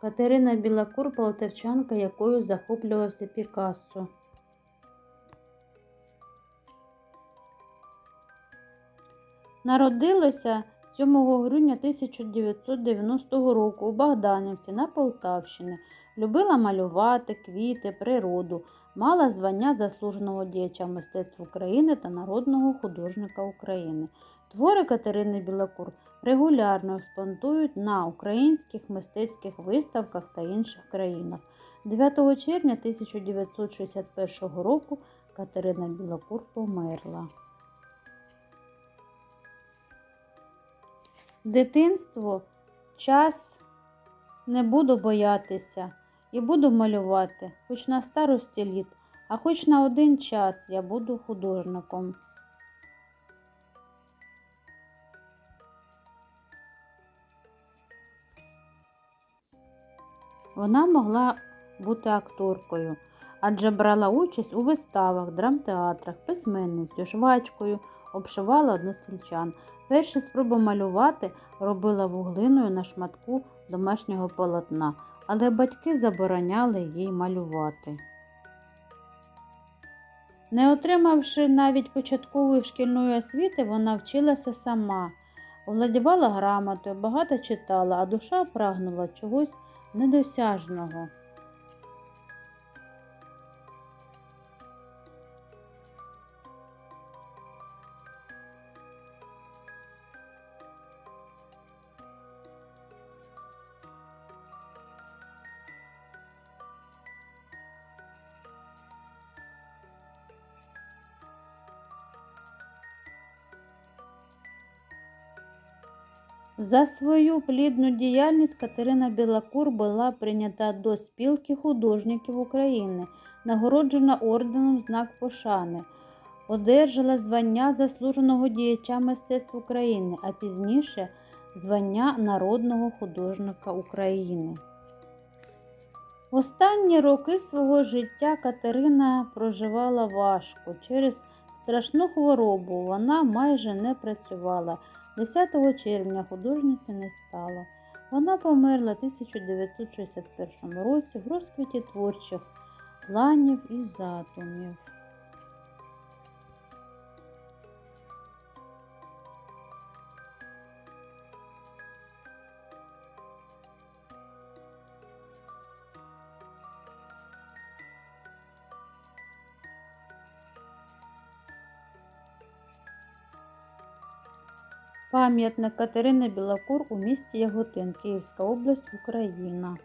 Катерина Білокур полтавчанка, якою захоплювався Пікассо. Народилася 7 грудня 1990 року у Богданівці на Полтавщині. Любила малювати, квіти, природу, мала звання заслуженого діяча мистецтв України та народного художника України. Твори Катерини Білокур регулярно експонують на українських мистецьких виставках та інших країнах. 9 червня 1961 року Катерина Білокур померла. Дитинство час не буду боятися і буду малювати, хоч на старості літ, а хоч на один час я буду художником. Вона могла бути акторкою, адже брала участь у виставах, драмтеатрах, письменницю, швачкою, обшивала односельчан. Перші спроби малювати робила вуглиною на шматку домашнього полотна, але батьки забороняли їй малювати. Не отримавши навіть початкової шкільної освіти, вона вчилася сама, овладівала грамотою, багато читала, а душа прагнула чогось недосяжного. За свою плідну діяльність Катерина Білокур була прийнята до спілки художників України, нагороджена орденом знак пошани, одержала звання заслуженого діяча мистецтв України, а пізніше звання народного художника України. Останні роки свого життя Катерина проживала важко. Через страшну хворобу вона майже не працювала. 10 червня художниці не стало. Вона померла 1961 році в розквіті творчих планів і задумів. Пам'ятник Катерини Білокур у місті Яготин, Київська область, Україна.